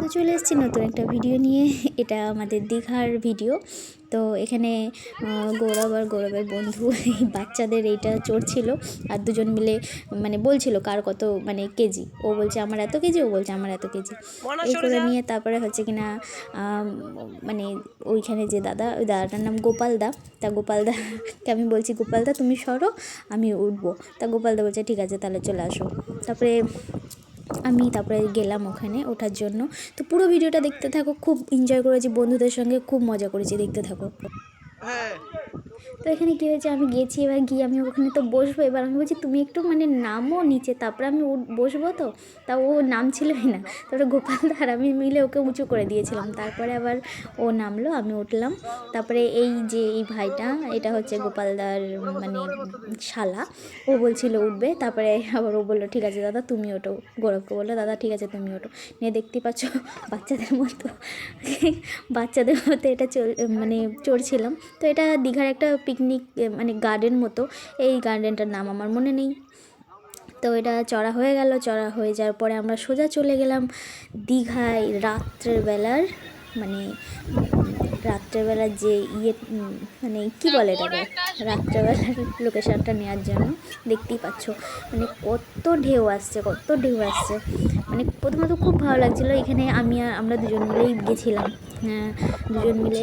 তো চলে এসেছি নতুন একটা ভিডিও নিয়ে। এটা আমাদের দীঘার ভিডিও। তো এখানে গৌরব আর গৌরবের বন্ধু এই বাচ্চাদের এইটা চড়ছিল। আর দুজন মিলে মানে বলছিল কার কত মানে কেজি। ও বলছে আমার এত কেজি? ও বলছে আমার এত কেজি। এই করে নিয়ে তারপরে হচ্ছে কিনা মানে ওইখানে যে দাদা ওই দাদাটার নাম গোপাল দা। তা গোপাল দাকে আমি বলছি গোপাল দা তুমি সরো আমি উঠবো। তা গোপাল দা বলছে ঠিক আছে তাহলে চলে আসো। তারপরে আমি তারপরে গেলাম ওখানে ওঠার জন্য। তো পুরো ভিডিওটা দেখতে থাকো, খুব এনজয় করেছি, বন্ধুদের সঙ্গে খুব মজা করেছি, দেখতে থাকো। তো এখানে কী হয়েছে? আমি গেছি, এবার গিয়ে আমি ওখানে তো বসবো। এবার আমি বলছি, তুমি একটু মানে নামো নিচে। তারপরে আমি বসবো তো। তা ও নামছিলই না। তারপরে গোপাল আর আমি মিলে ওকে উঁচু করে দিয়েছিলাম। তারপরে আবার ও নামলো, আমি উঠলাম। তারপরে এই যে এই ভাইটা, এটা হচ্ছে গোপালদার মানে শালা, ও বলছিল উঠবে। তারপরে আবার ও বলল, ঠিক আছে দাদা, তুমি ওঠো। গৌরবকে বলল, দাদা, ঠিক আছে, তুমি ওঠো। নিয়ে দেখতেই পাচ্ছ বাচ্চাদের মতো। বাচ্চাদের মতো এটা চল মানে চড়ছিলাম। তো এটা দীঘার একটা পিকনিক মানে গার্ডেন মতো, এই গার্ডেনটার নাম আমার মনে নেই। তো এটা চড়া হয়ে গেল, চড়া হয়ে যাওয়ার পরে আমরা সোজা চলে গেলাম দীঘায় রাত্রের বেলার মানে রাত্রেবেলার যে ইয়ে মানে কি বলে এটাকে? রাত্রেবেলার লোকেশনটা নেওয়ার জন্য দেখতেই পাচ্ছ। মানে কত ঢেউ আসছে কত ঢেউ আসছে। মানে প্রথমত খুব ভালো লাগছিল এখানে আমি আমরা দুজন মিলেই গেছিলাম। হ্যাঁ, দুজন মিলে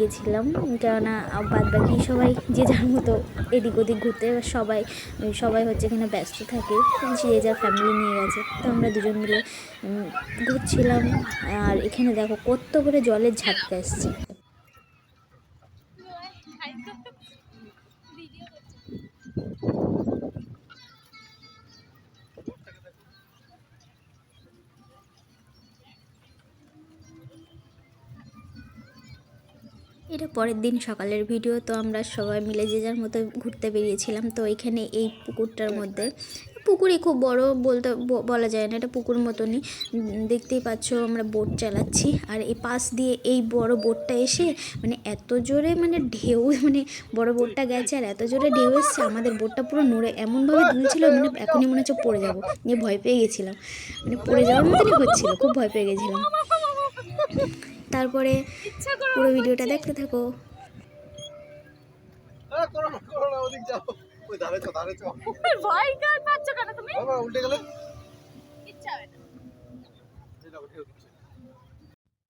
গেছিলাম। কেননা বাদ বাকি সবাই যে যার মতো এদিক ওদিক ঘুরতে সবাই সবাই হচ্ছে এখানে ব্যস্ত থাকে। যে যার ফ্যামিলি নিয়ে গেছে। তো আমরা দুজন মিলে ঘুরছিলাম। আর এখানে দেখো কত করে জলের ঝাপটা এসছে। এটা পরের দিন সকালের ভিডিও, তো আমরা সবাই মিলে যে যার মতো ঘুরতে বেরিয়েছিলাম। তো এখানে এই পুকুরটার মধ্যে, পুকুরই খুব বড় বলতে বলা যায় না, এটা পুকুর মতনই। দেখতেই পাচ্ছ আমরা বোট চালাচ্ছি। আর এই পাশ দিয়ে এই বড় বোটটা এসে মানে এত জোরে মানে ঢেউ মানে বড় বোটটা গেছে আর এত জোরে ঢেউ এসছে, আমাদের বোটটা পুরো নড়ে এমনভাবে দুলছিল মানে এখনই মনে হচ্ছে পড়ে যাব। নিয়ে ভয় পেয়ে গেছিলাম। মানে পড়ে যাওয়ার মতনই হচ্ছিল, খুব ভয় পেয়ে গেছিলাম। তারপরে পুরো ভিডিওটা দেখতে থাকো।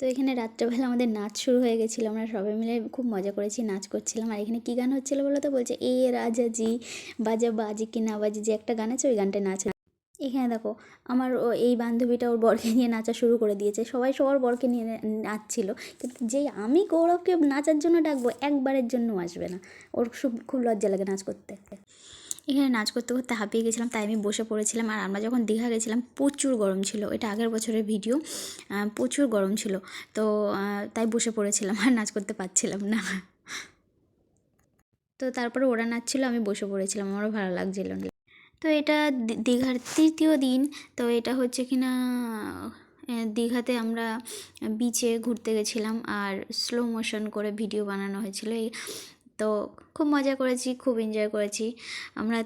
তো এখানে রাত্রেবেলা আমাদের নাচ শুরু হয়ে গেছিল আমরা সবাই মিলে খুব মজা করেছি নাচ করছিলাম। আর এখানে কী গান হচ্ছিল বলো তো? বলছে এ রাজা জি বাজা বাজি কি না বাজি যে একটা গান আছে ওই গানটা নাচ। এখানে দেখো, আমার ও এই বান্ধবীটা ওর বরকে নিয়ে নাচা শুরু করে দিয়েছে। সবাই সবার বরকে নিয়ে নাচছিল। কিন্তু যেই আমি গৌরবকে নাচার জন্য ডাকবো, একবারের জন্য আসবে না। ওর খুব খুব লজ্জা লাগে নাচ করতে। এখানে নাচ করতে করতে হাঁপিয়ে গেছিলাম, তাই আমি বসে পড়েছিলাম। আর আমরা যখন দীঘা গেছিলাম, প্রচুর গরম ছিল। এটা আগের বছরের ভিডিও। প্রচুর গরম ছিল। তো তাই বসে পড়েছিলাম, আর নাচ করতে পারছিলাম না। তো তারপরে ওরা নাচছিল, আমি বসে পড়েছিলাম। আমারও ভালো লাগছিল না। তো এটা দীঘার তৃতীয় দিন। তো এটা হচ্ছে কি না দীঘাতে আমরা বিচে ঘুরতে গেছিলাম আর স্লো মোশন করে ভিডিও বানানো হয়েছিল। এই, তো খুব মজা করেছি, খুব এনজয় করেছি। আমরা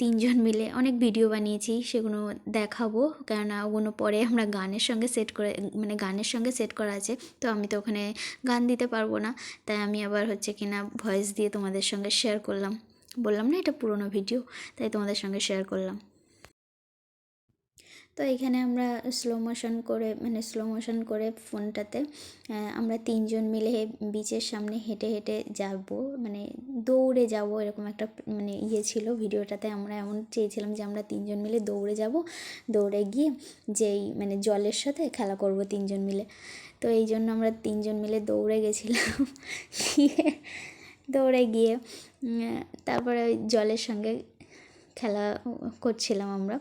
তিনজন মিলে অনেক ভিডিও বানিয়েছি, সেগুলো দেখাবো। কেননা ওগুলো পরে আমরা গানের সঙ্গে সেট করে মানে গানের সঙ্গে সেট করা আছে। তো আমি তো ওখানে গান দিতে পারব না। তাই আমি আবার হচ্ছে কিনা ভয়েস দিয়ে তোমাদের সঙ্গে শেয়ার করলাম। বললাম না, এটা পুরনো ভিডিও, তাই তোমাদের সঙ্গে শেয়ার করলাম। তো এখানে আমরা স্লো মোশন করে মানে স্লো মোশন করে ফোনটাতে আমরা তিনজন মিলে বিচের সামনে হেঁটে হেঁটে যাব মানে দৌড়ে যাব, এরকম একটা মানে ইয়ে ছিল ভিডিওটাতে, আমরা এমন চেয়েছিলাম যে আমরা তিনজন মিলে দৌড়ে যাব, দৌড়ে গিয়ে যেই মানে জলের সাথে খেলা করব তিনজন মিলে। তো এই জন্য আমরা তিনজন মিলে দৌড়ে গেছিলাম দৌড়ে গিয়ে তারপরে ওই জলের সঙ্গে খেলা করছিলাম আমরা।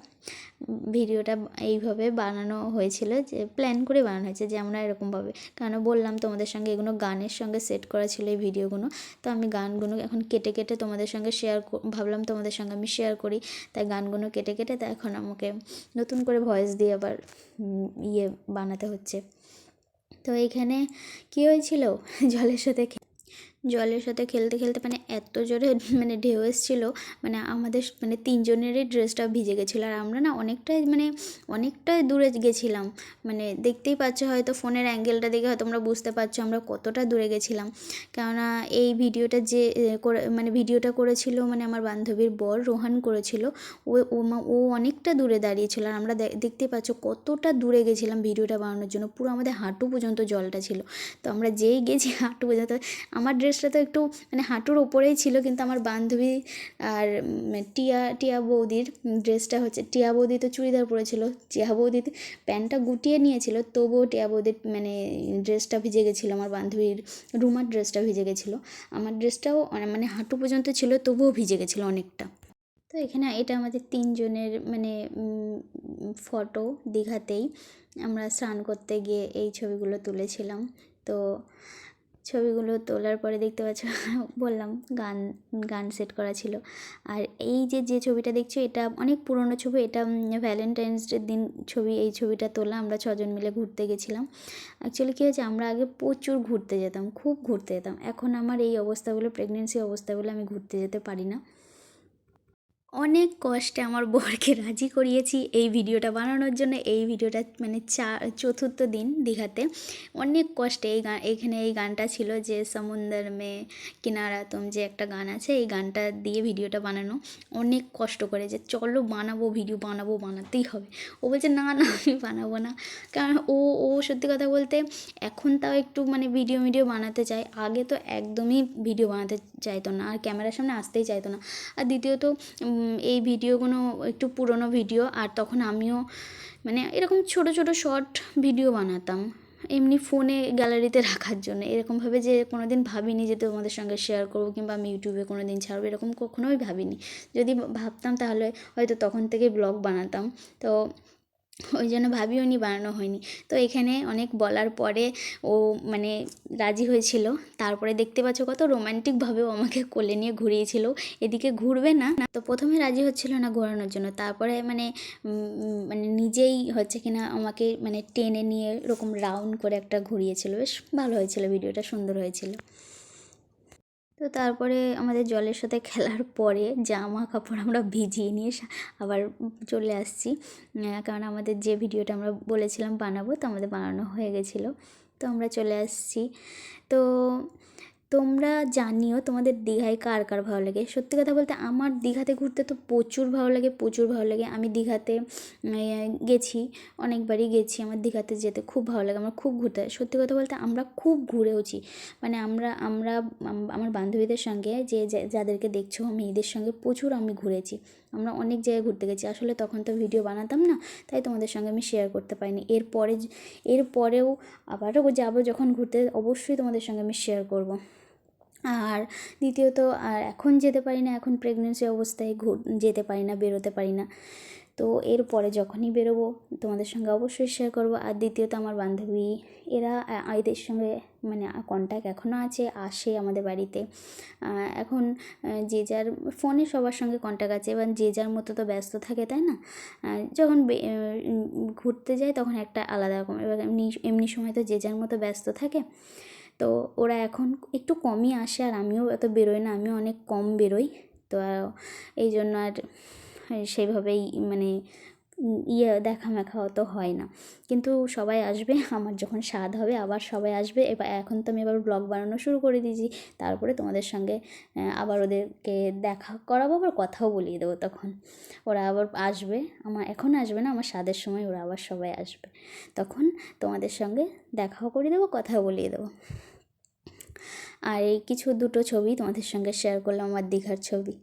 ভিডিওটা এইভাবে বানানো হয়েছিল যে প্ল্যান করে বানানো হয়েছে যে, আমরা এরকমভাবে। কেন বললাম তোমাদের সঙ্গে এগুলো গানের সঙ্গে সেট করা ছিল এই ভিডিওগুলো। তো আমি গানগুলো এখন কেটে কেটে তোমাদের সঙ্গে শেয়ার ভাবলাম তোমাদের সঙ্গে আমি শেয়ার করি। তাই গানগুলো কেটে কেটে তা এখন আমাকে নতুন করে ভয়েস দিয়ে আবার ইয়ে বানাতে হচ্ছে। তো এখানে কী হয়েছিল? জলের সাথে জলের সাথে খেলতে খেলতে মানে এত জোরে মানে ঢেউ এসেছিল মানে আমাদের মানে তিনজনেরই ড্রেসটা ভিজে গেছিল। আর আমরা না অনেকটাই মানে অনেকটাই দূরে গেছিলাম। মানে দেখতেই পাচ্ছ হয়তো ফোনের অ্যাঙ্গেলটা দেখে হয়তো তোমরা বুঝতে পারছ আমরা কতটা দূরে গেছিলাম। কেননা এই ভিডিওটা যে করে মানে ভিডিওটা করেছিল মানে আমার বান্ধবীর বর রোহান করেছিল, ও ও অনেকটা দূরে দাঁড়িয়েছিল। আর আমরা দেখতেই পাচ্ছ কতটা দূরে গেছিলাম ভিডিওটা বানানোর জন্য। পুরো আমাদের হাঁটু পর্যন্ত জলটা ছিল। তো আমরা যেই গেছি হাঁটু পর্যন্ত, আমার ড্রেসটা তো একটু মানে হাঁটুর ওপরেই ছিল, কিন্তু আমার বান্ধবী আর টিয়া টিয়া বৌদির ড্রেসটা হচ্ছে, টিয়া বৌদি তো চুড়িদার পরেছিল, টিয়া বৌদি প্যান্টটা গুটিয়ে নিয়েছিল, তবুও টিয়া বৌদির মানে ড্রেসটা ভিজে গেছিল, আমার বান্ধবীর রুমার ড্রেসটা ভিজে গেছিল, আমার ড্রেসটাও মানে হাঁটু পর্যন্ত ছিল, তবুও ভিজে গেছিল অনেকটা। তো এখানে এটা আমাদের তিনজনের মানে ফটো দীঘাতেই আমরা স্নান করতে গিয়ে এই ছবিগুলো তুলেছিলাম। তো ছবিগুলো তোলার পরে দেখতে পাচ্ছ, বললাম গান গান সেট করা ছিল। আর এই যে যে ছবিটা দেখছ, এটা অনেক পুরনো ছবি, এটা ভ্যালেন্টাইন্স ডের দিন ছবি, এই ছবিটা তোলা, আমরা ছজন মিলে ঘুরতে গেছিলাম। অ্যাকচুয়ালি কী হয়েছে, আমরা আগে প্রচুর ঘুরতে যেতাম, খুব ঘুরতে যেতাম। এখন আমার এই অবস্থাগুলো প্রেগনেন্সি অবস্থাগুলো আমি ঘুরতে যেতে পারি না। অনেক কষ্টে আমার বরকে রাজি করিয়েছি এই ভিডিওটা বানানোর জন্য। এই ভিডিওটা মানে চা, চতুর্থ দিন দীঘাতে। অনেক কষ্টে এই গান এখানে এই গানটা ছিল যে সমুন্দর মে কিনারা তুম যে একটা গান আছে, এই গানটা দিয়ে ভিডিওটা বানানো। অনেক কষ্ট করে যে চলো বানাবো ভিডিও বানাবো, বানাতেই হবে। ও বলছে, না না, আমি বানাবো না। কারণ ও ও সত্যি কথা বলতে এখন তাও একটু মানে ভিডিও ভিডিও বানাতে চায়। আগে তো একদমই ভিডিও বানাতে চাইতো না, আর ক্যামেরার সামনে আসতেই চাইতো না। আর দ্বিতীয়ত এই ভিডিওগুলো একটু পুরনো ভিডিও, আর তখন আমিও মানে এরকম ছোট ছোট শর্ট ভিডিও বানাতাম। এমনি ফোনে গ্যালারিতে রাখার জন্য। এরকমভাবে যে কোনো দিন ভাবিনি যে তোমাদের সঙ্গে শেয়ার করব, কিংবা আমি ইউটিউবে কোনো দিন ছাড়বো, এরকম কখনোই ভাবিনি। যদি ভাবতাম তাহলে হয়তো তখন থেকে ব্লগ বানাতাম। তো ওই জন্য ভাবিও নি, বানানো হয়নি। তো এখানে অনেক বলার পরে ও মানে রাজি হয়েছিল। তারপরে দেখতে পাচ্ছ কত রোমান্টিকভাবেও আমাকে কোলে নিয়ে ঘুরিয়েছিল। এদিকে ঘুরবে না না। তো প্রথমে রাজি হচ্ছিল না ঘোরানোর জন্য। তারপরে মানে মানে নিজেই হচ্ছে কিনা আমাকে মানে টেনে নিয়ে এরকম রাউন্ড করে একটা ঘুরিয়েছিল। বেশ ভালো হয়েছিল ভিডিওটা সুন্দর হয়েছিল। তো তারপরে আমাদের জলের সাথে খেলার পরে জামা কাপড় আমরা ভিজিয়ে নিয়ে আবার চলে আসছি। কারণ আমাদের যে ভিডিওটা আমরা বলেছিলাম বানাবো, তো আমাদের বানানো হয়ে গেছিল। তো আমরা চলে আসছি। তো তোমরা জানিও তোমাদের দীঘায় কার কার ভালো লাগে। সত্যি কথা বলতে আমার দীঘাতে ঘুরতে তো প্রচুর ভালো লাগে, প্রচুর ভালো লাগে। আমি দীঘাতে গেছি, অনেকবারই গেছি আমার দীঘাতে যেতে, খুব ভালো লাগে, আমার খুব ঘুরতে সত্যি কথা বলতে আমরা খুব ঘুরেওছি মানে আমরা আমরা আমার বান্ধবীদের সঙ্গে যে যাদেরকে দেখছ আমি এদের সঙ্গে প্রচুর আমি ঘুরেছি। আমরা অনেক জায়গায় ঘুরতে গেছি। আসলে তখন তো ভিডিও বানাতাম না, তাই তোমাদের সঙ্গে আমি শেয়ার করতে পারিনি। এরপরে, এরপরেও আবারও যাব যখন ঘুরতে, অবশ্যই তোমাদের সঙ্গে আমি শেয়ার করব। আর দ্বিতীয়ত, আর এখন যেতে পারি না, এখন প্রেগনেন্সি অবস্থায় ঘুর, যেতে পারি না, বেরোতে পারি না। তো এরপরে যখনই বেরোবো, তোমাদের সঙ্গে অবশ্যই শেয়ার করব। আর দ্বিতীয়ত, আমার বান্ধবী, এরা এদের সঙ্গে মানে কন্ট্যাক্ট এখনও আছে, আসে আমাদের বাড়িতে। এখন যে যার ফোনে সবার সঙ্গে কন্ট্যাক্ট আছে এবার যে যার মতো তো ব্যস্ত থাকে, তাই না? যখন ঘুরতে যায়, তখন একটা আলাদা রকম এবার এমনি এমনি সময় তো যে যার মতো ব্যস্ত থাকে তো ওরা এখন একটু কমই আসে আর আমিও এত বেরোই না, আমিও অনেক কম বেরোই। তো এই জন্য আর সেইভাবেই মানে ইয়ে দেখা মেখা অত হয় না। কিন্তু সবাই আসবে, আমার যখন স্বাদ হবে আবার সবাই আসবে। এবার এখন তো আমি এবার ব্লগ বানানো শুরু করে দিয়েছি, তারপরে তোমাদের সঙ্গে আবার ওদেরকে দেখা করাবো, আবার কথাও বলিয়ে দেবো তখন। ওরা আবার আসবে, আমার এখন আসবে না, আমার স্বাদের সময় ওরা আবার সবাই আসবে। তখন তোমাদের সঙ্গে দেখাও করে দেবো, কথাও বলিয়ে দেবো। আর এই কিছু দুটো ছবি তোমাদের সঙ্গে শেয়ার করলাম আমার দীঘার ছবি।